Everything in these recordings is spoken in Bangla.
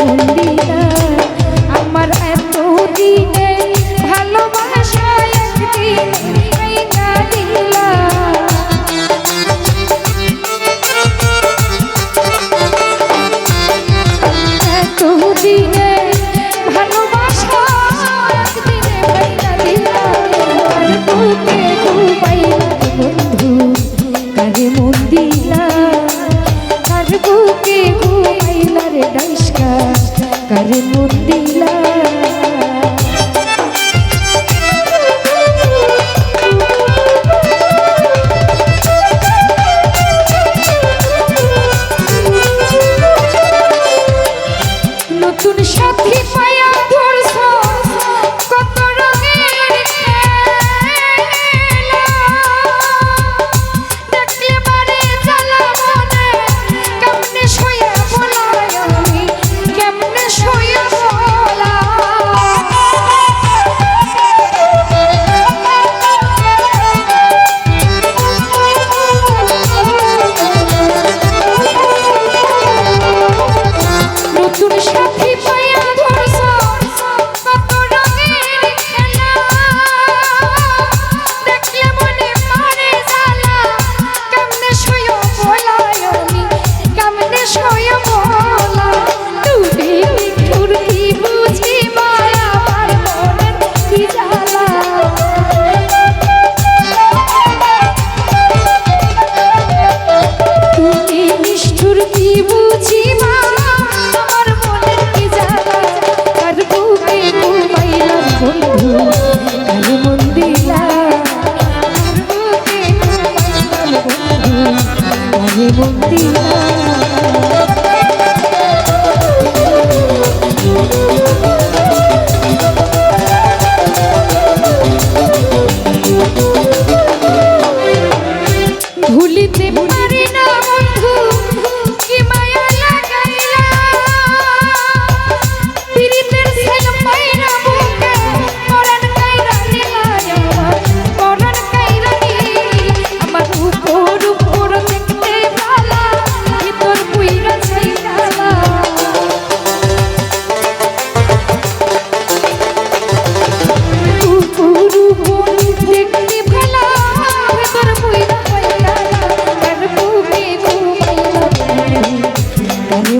মন্দিরা আমার এত দিনে ঘুমাইলা রে ডাইসকা কারে মন দিলা? আমি মুক্তি না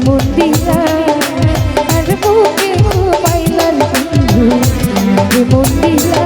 মন দিয়া আর বুকে ঘুমাইলাম মন দিয়া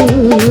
Ooh.